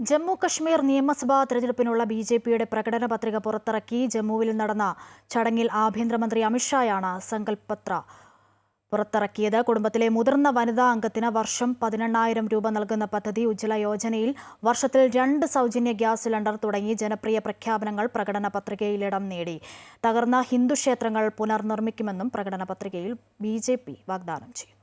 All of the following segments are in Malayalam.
ജമ്മു കശ്മീർ നിയമസഭാ തെരഞ്ഞെടുപ്പിനുള്ള ബി ജെ പിയുടെ പ്രകടന പത്രിക പുറത്തിറക്കി ജമ്മുവിൽ നടന്ന ചടങ്ങിൽ ആഭ്യന്തരമന്ത്രി അമിത്ഷായാണ് സങ്കല്പത്ര പുറത്തിറക്കിയത്. കുടുംബത്തിലെ മുതിർന്ന വനിതാ അംഗത്തിന് വർഷം പതിനെണ്ണായിരം രൂപ നൽകുന്ന പദ്ധതി ഉജ്ജ്വല യോജനയിൽ വർഷത്തിൽ രണ്ട് സൗജന്യ ഗ്യാസ് സിലിണ്ടർ തുടങ്ങി ജനപ്രിയ പ്രഖ്യാപനങ്ങൾ പ്രകടന പത്രികയിൽ ഇടം നേടി. തകർന്ന ഹിന്ദു ക്ഷേത്രങ്ങൾ പുനർനിർമ്മിക്കുമെന്നും പ്രകടന പത്രികയിൽ ബി വാഗ്ദാനം ചെയ്തു.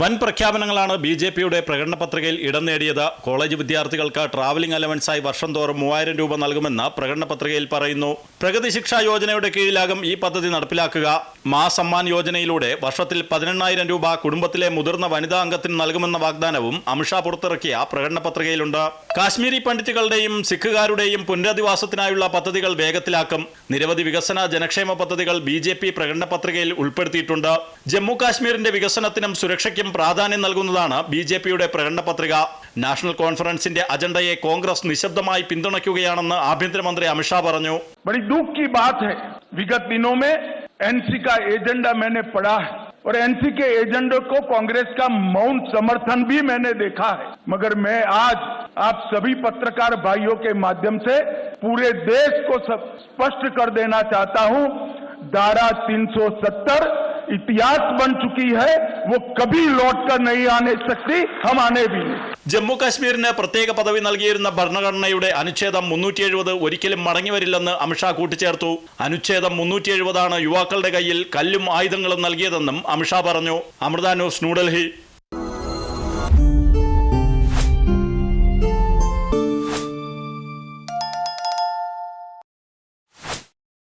വൻ പ്രഖ്യാപനങ്ങളാണ് ബി ജെ പിയുടെ പ്രകടന പത്രികയിൽ ഇടം നേടിയത്. കോളേജ് വിദ്യാർത്ഥികൾക്ക് ട്രാവലിംഗ് അലവൻസായി വർഷം തോറും മൂവായിരം രൂപ നൽകുമെന്ന് പ്രകടന പത്രികയിൽ പറയുന്നു. പ്രഗതി ശിക്ഷാ യോജനയുടെ കീഴിലാകും ഈ പദ്ധതി നടപ്പിലാക്കുക. മാ സമ്മാൻ യോജനയിലൂടെ വർഷത്തിൽ പതിനെണ്ണായിരം രൂപ കുടുംബത്തിലെ മുതിർന്ന വനിതാ അംഗത്തിന് നൽകുമെന്ന വാഗ്ദാനവും അമിത്ഷാ പുറത്തിറക്കിയ പ്രകടന പത്രികയിലുണ്ട്. കാശ്മീരി പണ്ഡിറ്റുകളുടെയും സിഖുകാരുടെയും പുനരധിവാസത്തിനായുള്ള പദ്ധതികൾ വേഗത്തിലാക്കും. നിരവധി വികസന ജനക്ഷേമ പദ്ധതികൾ ബി ജെ പി പ്രകടന പത്രികയിൽ ഉൾപ്പെടുത്തിയിട്ടുണ്ട്. ജമ്മു കാശ്മീരിന്റെ വികസനത്തിനും സുരക്ഷയ്ക്കും പ്രാധാന്യം നൽകുന്നതാണ് ബി ജെ പിയുടെ പ്രകടന പത്രിക നാഷണൽ കോൺഫറൻസിന്റെ അജണ്ടയെ കോൺഗ്രസ് നിശബ്ദമായി പിന്തുണയ്ക്കുകയാണെന്ന് ആഭ്യന്തരമന്ത്രി അമിത്ഷാ പറഞ്ഞു बड़ी दुख की बात है विगत दिनों में एनसी का एजेंडा मैंने पढ़ा है और एनसी के एजेंडे को कांग्रेस का मौन समर्थन भी मैंने देखा है मगर मैं आज आप सभी पत्रकार भाइयों के माध्यम से पूरे देश को सब स्पष्ट कर देना चाहता हूं धारा 370 इतिहास बन चुकी है वो कभी लौट कर नहीं आने सकती हम आने भी नहीं ജമ്മു കാശ്മീരിന് പ്രത്യേക പദവി നൽകിയിരുന്ന ഭരണഘടനയുടെ അനുച്ഛേദം മുന്നൂറ്റി എഴുപത് ഒരിക്കലും മടങ്ങിവരില്ലെന്ന് അമിത്ഷാ കൂട്ടിച്ചേർത്തു അനുച്ഛേദം മുന്നൂറ്റി എഴുപതാണ് യുവാക്കളുടെ കയ്യിൽ കല്ലും ആയുധങ്ങളും നൽകിയതെന്നും അമിത്ഷാ പറഞ്ഞു അമൃത ന്യൂസ് ന്യൂഡൽഹി